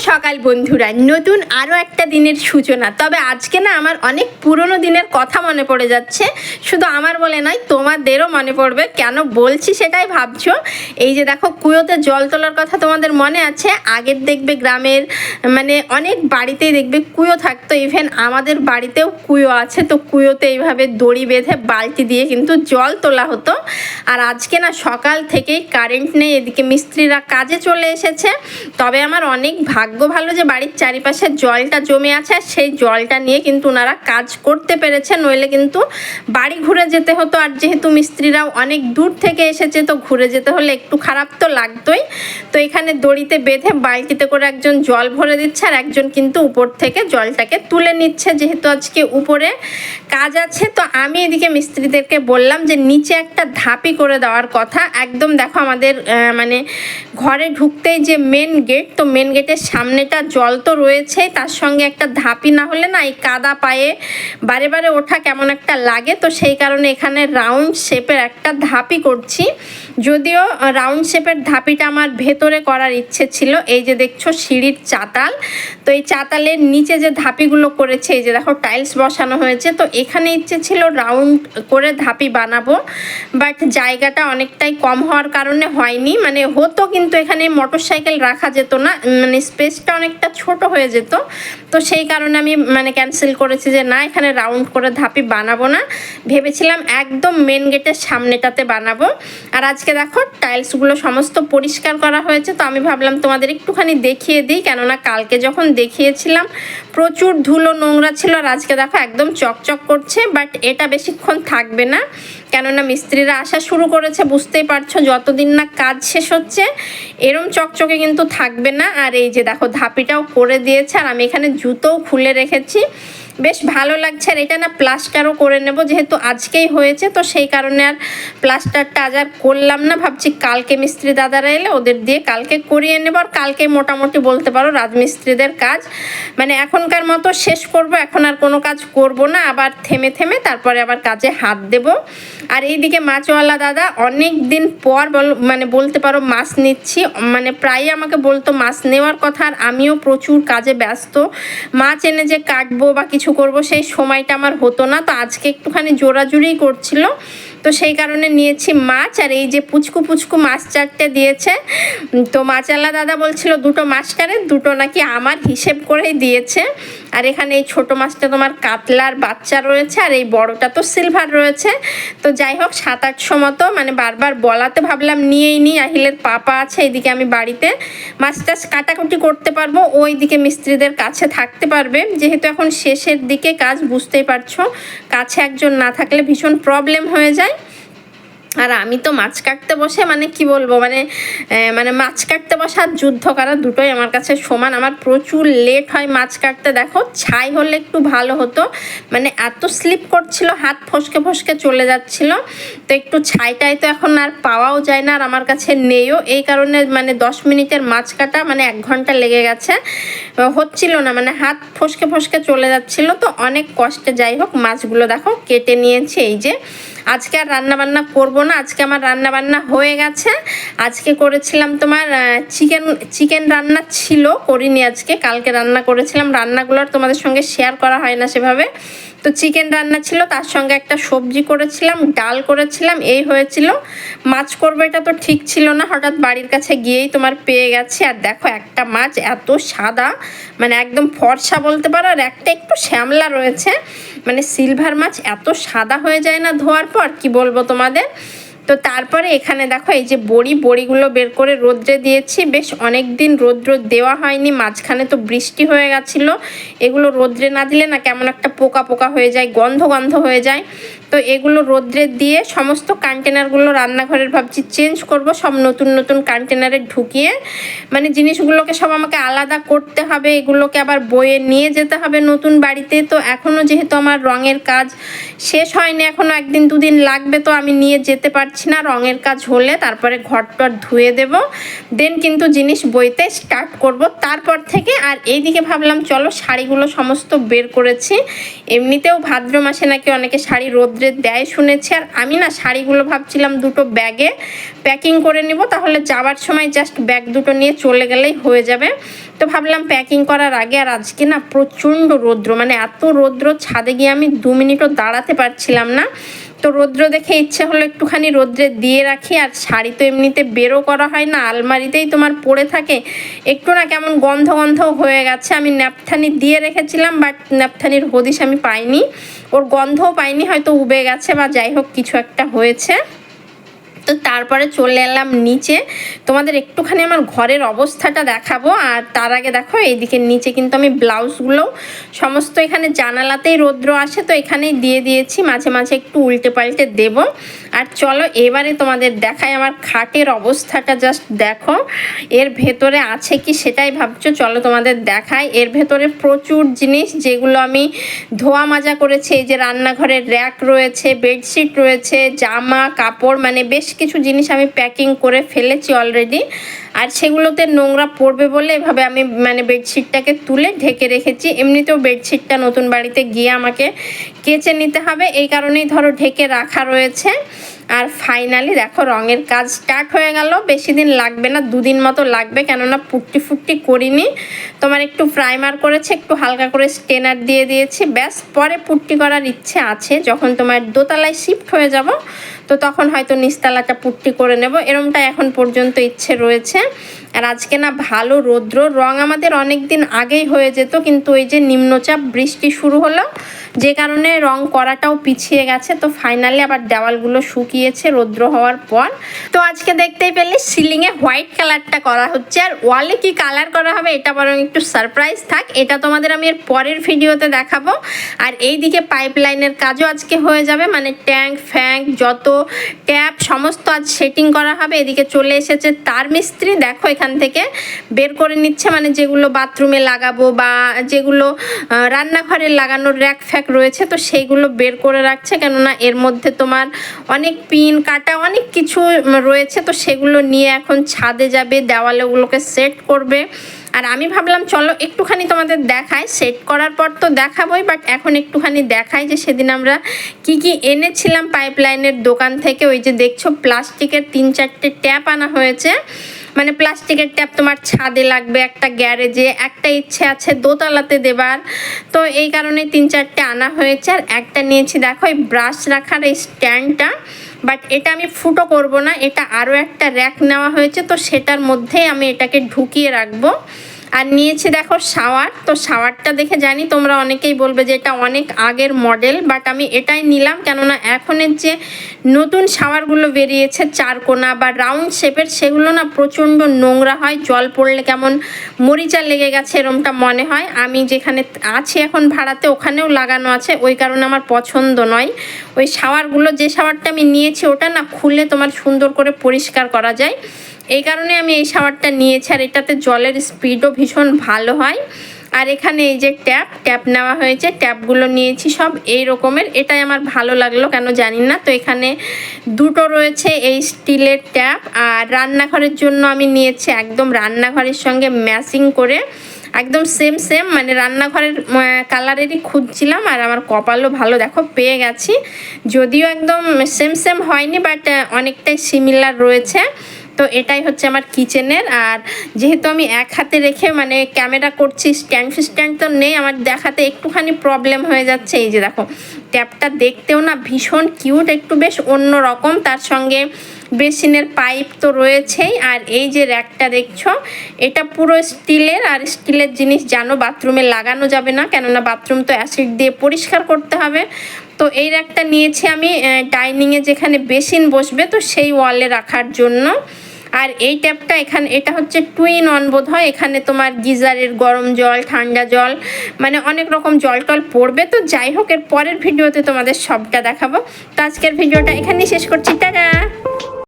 সকাল বন্ধুরা, নতুন আরও একটা দিনের সূচনা। তবে আজকে না আমার অনেক পুরনো দিনের কথা মনে পড়ে যাচ্ছে। শুধু আমার বলে নয়, তোমাদেরও মনে পড়বে। কেন বলছি সেটাই ভাবছ? এই যে দেখো, কুয়োতে জল তোলার কথা তোমাদের মনে আছে? আগের দেখবে গ্রামের মানে অনেক বাড়িতেই দেখবে কুয়ো থাকতো। ইভেন আমাদের বাড়িতেও কুয়ো আছে। তো কুয়োতে এইভাবে দড়ি বেঁধে বালতি দিয়ে কিন্তু জল তোলা হতো। আর আজকে না সকাল থেকেই কারেন্ট নেই। এদিকে মিস্ত্রিরা কাজে চলে এসেছে। তবে আমার অনেক ভাগ্য ভালো যে বাড়ির চারিপাশে জলটা জমে আছে, আর সেই জলটা নিয়ে কিন্তু ওনারা কাজ করতে পেরেছে নইলে কিন্তু বাড়ি ঘুরে যেতে হতো। আর যেহেতু মিস্ত্রিরাও অনেক দূর থেকে এসেছে, তো ঘুরে যেতে হলে একটু খারাপ তো লাগতোই। তো এখানে দড়িতে বেঁধে বালতিতে করে একজন জল ভরে দিচ্ছে, আর একজন কিন্তু উপর থেকে জলটাকে তুলে নিচ্ছে। যেহেতু আজকে উপরে কাজ আছে, তো আমি এদিকে মিস্ত্রিদেরকে বললাম যে নিচে একটা ধাপি করে দেওয়ার কথা। একদম দেখো আমাদের মানে ঘরে ঢুকতেই যে মেন গেট তো মেন গেটের সামনেটা জল তো রয়েছেই তার সঙ্গে একটা ধাপি না হলে না এই কাদা পায়ে বারে বারে ওঠা কেমন একটা লাগে। তো সেই কারণে এখানে রাউন্ড শেপের একটা ধাপি করছি। যদিও রাউন্ড শেপের ধাপিটা আমার ভেতরে করার ইচ্ছে ছিল। এই যে দেখছ সিঁড়ির চাতাল, তো এই চাতালের নিচে যে ধাপিগুলো করেছে, এই যে দেখো টাইলস বসানো হয়েছে, তো এখানে ইচ্ছে ছিল রাউন্ড করে ধাপি বানাবো। বাট জায়গাটা অনেকটাই কম হওয়ার কারণে হয়নি। মানে হতো কিন্তু এখানে মোটর সাইকেল রাখা যেত না মানে স্পেসটা অনেকটা ছোট হয়ে যেত। তো সেই কারণে আমি মানে ক্যান্সেল করেছি যে না, এখানে রাউন্ড করে ধাপি বানাবো না। ভেবেছিলাম একদম মেন গেটের সামনেটাতে বানাবো। আর আজকে দেখো টাইলসগুলো সমস্ত পরিষ্কার করা হয়েছে। তো আমি ভাবলাম তোমাদের একটুখানি দেখিয়ে দিই, কেননা কালকে যখন দেখিয়েছিলাম, প্রচুর ধুলো নোংরা ছিল। আর আজকে দেখো একদম চকচক করছে বাট এটা বেশিক্ষণ থাকবে না। কেননা মিস্ত্রিরা আসা শুরু করেছে, বুঝতেই পারছ, যতদিন না কাজ শেষ হচ্ছে, এরম চকচকে কিন্তু থাকবে না। আর এই যে দেখো, ধাপিটাও করে দিয়েছে, আর আমি এখানে জুতোও খুলে রেখেছি। বেশ ভালো লাগছে আর এটা না প্লাস্টারও করে নেব, যেহেতু আজকেই হয়েছে, তো সেই কারণে আর প্লাস্টারটা আজ আর করলাম না, ভাবছি কালকে মিস্ত্রি দাদারা এলে ওদের দিয়ে কালকে করিয়ে নেব আর কালকে মোটামুটি বলতে পারো রাজমিস্ত্রিদের কাজ। মানে এখনকার মতো শেষ করব, এখন আর কোনো কাজ করব না, আবার থেমে থেমে তারপরে আবার কাজে হাত দেব। আর এইদিকে মাছওয়ালা দাদা, অনেক দিন পর বল- মানে বলতে পারো মাছ নিচ্ছি মানে প্রায় আমাকে বলতো মাছ নেওয়ার কথা, আর আমিও প্রচুর কাজে ব্যস্ত। মাছ এনে যে কাটবো বা কিছু করব সেই সময়টা আমার হতো না। তো আজকে একটুখানি জোরাজুরি করছিল। তো সেই কারণে নিয়েছি মাছ আর এই যে পুচকু পুচকু মাছ চারটে দিয়েছে। তো মাছালা দাদা বলছিল দুটো মাছ কারে দুটো নাকি আমার হিসেব করেই দিয়েছে। আর এখানে এই ছোট মাছটা তোমার কাতলার বাচ্চা রয়েছে আর এই বড়টা তো সিলভার রয়েছে। তো যাই হোক, সাত আটশো মতো মানে বারবার বলাতে ভাবলাম নিয়েই নিই, আহিলের পাপা আছে এইদিকে আমি বাড়িতে। মাছ টাছ কাটাকুটি করতে পারব, ওইদিকে মিস্ত্রিদের কাছে থাকতে পারবে। যেহেতু এখন শেষের দিকে কাজ, বুঝতেই পারছ, কাছে একজন না থাকলে ভীষণ প্রবলেম হয়ে যায়। আর আমি তো মাছ কাটতে বসে মানে কি বলব মানে মানে মাছ কাটতে বসে আর যুদ্ধ করা দুটোই আমার কাছে সমান। আমার প্রচুর লেট হয় মাছ কাটতে। দেখো, ছাই হলে একটু ভালো হতো। মানে এত স্লিপ করছিল, হাত ফসকে ফসকে চলে যাচ্ছিল। তো একটু ছাইটাই তো এখন আর পাওয়াও যায় না আর আমার কাছে নেইও। এই কারণে মানে দশ মিনিটের মাছ কাটা মানে এক ঘণ্টা লেগে গেছে। হচ্ছিল না মানে হাত ফসকে ফসকে চলে যাচ্ছিল। তো অনেক কষ্টে যাই হোক, মাছগুলো দেখো কেটে নিয়েছে। এই যে আজকে আর রান্নাবান্না করব না, আজকে আমার রান্নাবান্না হয়ে গেছে। আজকে করেছিলাম তোমার চিকেন চিকেন রান্না ছিল, করিনি আজকে, কালকে রান্না করেছিলাম। রান্নাগুলো আর তোমাদের সঙ্গে শেয়ার করা হয় না সেভাবে। তো চিকেন রান্না ছিল, তার সঙ্গে একটা সবজি করেছিলাম, ডাল করেছিলাম, এই হয়েছিল। মাছ করব এটা তো ঠিক ছিল না, হঠাৎ বাড়ির কাছে গিয়েই তোমার পেয়ে গেছে। আর দেখো একটা মাছ এত সাদা মানে একদম ফর্সা বলতে পারো, আর একটা একটু শ্যামলা রয়েছে। মানে সিলভার মাছ এত সাদা হয়ে যায় না ধোয়ার পর, কি বলব তোমাদের? তো তারপরে এখানে দেখো এই যে বড়ি, বড়িগুলো বের করে রোদ্রে দিয়েছি। বেশ অনেক দিন রোদ্র দেওয়া হয়নি, মাঝখানে তো বৃষ্টি হয়ে গেছিল। এগুলো রোদ্রে না দিলে না কেমন একটা পোকা পোকা হয়ে যায়, গন্ধ গন্ধ হয়ে যায়। তো এগুলো রোদ্রে দিয়ে সমস্ত কন্টেনারগুলো রান্নাঘরের ভাবছি চেঞ্জ করব, সব নতুন নতুন কন্টেনারে ঢুকিয়ে। মানে জিনিসগুলোকে সব আমাকে আলাদা করতে হবে, এগুলোকে আবার বয়ে নিয়ে যেতে হবে নতুন বাড়িতে। তো এখনও যেহেতু আমার রঙের কাজ শেষ হয়নি এখনও একদিন দুদিন লাগবে তো আমি নিয়ে যেতে পারছি না, রঙের কাজ হলে তারপরে ঘরটর ধুয়ে দেব। দেন কিন্তু জিনিস বইতে স্টার্ট করব। তারপর থেকে আর এইদিকে ভাবলাম, চলো শাড়িগুলো সমস্ত বের করেছি। এমনিতেও ভাদ্র মাসে নাকি অনেকে শাড়ি রোদ্রে দেয় শুনেছি। আর আমি না শাড়িগুলো ভাবছিলাম দুটো ব্যাগে প্যাকিং করে নিব। তাহলে যাওয়ার সময় জাস্ট ব্যাগ দুটো নিয়ে চলে গেলেই হয়ে যাবে। তো ভাবলাম প্যাকিং করার আগে আর আজকে না প্রচণ্ড রৌদ্র। মানে এত রৌদ্র, ছাদে গিয়ে আমি দু মিনিটও দাঁড়াতে পারছিলাম না। তো রৌদ্র দেখে ইচ্ছে হলো একটুখানি রৌদ্রে দিয়ে রাখি, আর শাড়ি তো এমনিতে বেরো করা হয় না, আলমারিতেই তোমার পড়ে থাকে। একটু না কেমন গন্ধ গন্ধ হয়ে গেছে, আমি ন্যাপথানি দিয়ে রেখেছিলাম, বাট ন্যাপথানির হদিশ আমি পাইনি। ওর গন্ধও পাইনি, হয়তো উবে গেছে বা যাই হোক, কিছু একটা হয়েছে। তো তারপরে চলে এলাম নিচে। তোমাদের একটুখানি আমার ঘরের অবস্থাটা দেখাবো। আর তার আগে দেখো, এইদিকে নিচে কিন্তু আমি ব্লাউজগুলো সমস্ত এখানে জানালাতেই রৌদ্র আসে, তো এখানেই দিয়ে দিয়েছি। মাঝে মাঝে একটু উল্টে পাল্টে দেব। আর চলো এবারে তোমাদের দেখায় আমার খাটের অবস্থাটা জাস্ট দেখো। এর ভেতরে আছে কি সেটাই ভাবছ? চলো তোমাদের দেখায় এর ভেতরে প্রচুর জিনিস যেগুলো আমি ধোয়া মাজা করেছি, এই যে রান্নাঘরের র্যাক রয়েছে বেডশিট রয়েছে, জামা, কাপড় মানে বেশ কিছু জিনিস আমি প্যাকিং করে ফেলেছি অলরেডি আর সেগুলোতে নোংরা পড়বে বলে এভাবে আমি মানে বেডশিটটাকে তুলে ঢেকে রেখেছি। এমনিতেও বেডশিটটা নতুন বাড়িতে গিয়ে আমাকে কেচে নিতে হবে। এই কারণেই ধরো ঢেকে রাখা রয়েছে। আর ফাইনালি দেখো রঙের কাজ স্টার্ট হয়ে গেল। বেশি দিন লাগবে না, দুদিন মতো লাগবে। কেননা পুট্টি ফুট্টি করিনি। তোমার একটু প্রাইমার করেছে, একটু হালকা করে স্টেনার দিয়ে দিয়েছি। ব্যাস, পরে পুট্টি করার ইচ্ছে আছে। যখন তোমার দোতলায় শিফট হয়ে যাব তো তখন হয়তো নিস্তালাটা পুট্টি করে নেব। এরমটা এখন পর্যন্ত ইচ্ছে রয়েছে। আর আজকে না ভালো রৌদ্র। রং আমাদের অনেক দিন আগেই হয়ে যেত, কিন্তু ওই যে নিম্নচাপ, বৃষ্টি শুরু হলো যে কারণে রং করাটাও পিছিয়ে গেছে, তো ফাইনালি আবার দেওয়ালগুলো শুকিয়েছে রৌদ্র হওয়ার পর। তো আজকে দেখতেই পেলে সিলিংয়ে হোয়াইট কালারটা করা হচ্ছে, আর ওয়ালে কি কালার করা হবে এটা বরং একটু সারপ্রাইজ থাক, এটা তোমাদের আমি এর পরের ভিডিওতে দেখাবো। আর এই দিকে পাইপলাইনের কাজও আজকে হয়ে যাবে মানে ট্যাঙ্ক ফ্যাঙ্ক যত ট্যাপ, সমস্ত আজ সেটিং করা হবে। এদিকে চলে এসেছে তার মিস্ত্রি, দেখো এখান থেকে বের করে নিচ্ছে মানে যেগুলো বাথরুমে লাগাবো বা যেগুলো রান্নাঘরে লাগানোর র্যাক ফ্যাক রয়েছে, তো সেইগুলো বের করে রাখছে। কেননা এর মধ্যে তোমার অনেক পিন কাটা, অনেক কিছু রয়েছে, তো সেগুলো নিয়ে এখন ছাদে যাবে, দেওয়ালে ওগুলোকে সেট করবে। আর আমি ভাবলাম, চলো একটুখানি তোমাদের দেখাই। সেট করার পর তো দেখাবোই বাট এখন একটুখানি দেখাই যে সেদিন আমরা কি কি এনেছিলাম পাইপলাইনের দোকান থেকে। ওই যে দেখছ, প্লাস্টিকের তিন চারটে ট্যাপ আনা হয়েছে। মানে প্লাস্টিকের ট্যাপ তোমার ছাদে লাগবে, একটা গ্যারেজে, একটা ইচ্ছে আছে দোতলাতে দেবার। তো এই কারণে তিন চারটে আনা হয়েছে আর একটা নিয়েছি, দেখো এই ব্রাশ রাখার এই স্ট্যান্ডটা বাট এটা আমি ফুটো করব না, এটা আরও একটা র্যাক নেওয়া হয়েছে, তো সেটার মধ্যেই আমি এটাকে ঢুকিয়ে রাখব। আর নিয়েছে দেখো শাওয়ার। তো শাওয়ারটা দেখে জানি তোমরা অনেকেই বলবে যে এটা অনেক আগের মডেল, বাট আমি এটাই নিলাম কেননা এখনের যে নতুন শাওয়ারগুলো বেরিয়েছে চারকোনা বা রাউন্ড শেপের, সেগুলো না প্রচণ্ড নোংরা হয়, জল পড়লে কেমন মরিচা লেগে গেছে এরমটা মনে হয়। আমি যেখানে আছি এখন ভাড়াতে ওখানেও লাগানো আছে, ওই কারণে আমার পছন্দ নয়। ওই শাওয়ারগুলো, যে শাওয়ারটা আমি নিয়েছি ওটা না খুলে তোমার সুন্দর করে পরিষ্কার করা যায়। এই কারণে আমি এই শাওয়ারটা নিয়েছি আর এটাতে জলের স্পিডও ভীষণ ভালো হয়। আর এখানে এই যে ট্যাপ ট্যাপ নেওয়া হয়েছে, ট্যাপগুলো নিয়েছি সব এই রকমের। এটাই আমার ভালো লাগল, কেন জানি না। তো এখানে দুটো রয়েছে, এই স্টিলের ট্যাপ আর রান্নাঘরের জন্য আমি নিয়েছি একদম রান্নাঘরের সঙ্গে ম্যাচিং করে। একদম সেম সেম মানে রান্নাঘরের কালারেরই খুঁজছিলাম আর আমার কপালও ভালো, দেখো, পেয়ে গেছি। যদিও একদম সেম সেম হয়নি বাট অনেকটাই সিমিলার রয়েছে। তো এটাই হচ্ছে আমার কিচেনের। আর যেহেতু আমি এক হাতে রেখে মানে ক্যামেরা করছি, স্ট্যান্ড স্ট্যান্ড তো নেই, আমার দেখাতে একটুখানি প্রবলেম হয়ে যাচ্ছে। এই যে দেখো, ট্যাপটা দেখতেও না ভীষণ কিউট একটু বেশ অন্য রকম তার সঙ্গে বেসিনের পাইপ তো রয়েছেই। আর এই যে র্যাকটা দেখছ, এটা পুরো স্টিলের। আর স্টিলের জিনিস জানো বাথরুমে লাগানো যাবে না, কেননা বাথরুম তো অ্যাসিড দিয়ে পরিষ্কার করতে হবে। তো এই র্যাকটা নিয়েছি আমি ডাইনিংয়ে যেখানে বেসিন বসবে, তো সেই ওয়ালে রাখার জন্য। আর এই ট্যাপটা এখানে, এটা হচ্ছে টুইন অন বোধ হয়। এখানে তোমার গিজারের গরম জল, ঠান্ডা জল মানে অনেক রকম জল টল পড়বে। তো যাই হোক, এর পরের ভিডিওতে তোমাদের সবটা দেখাবো। তো আজকের ভিডিওটা এখানেই শেষ করছি। টাটা!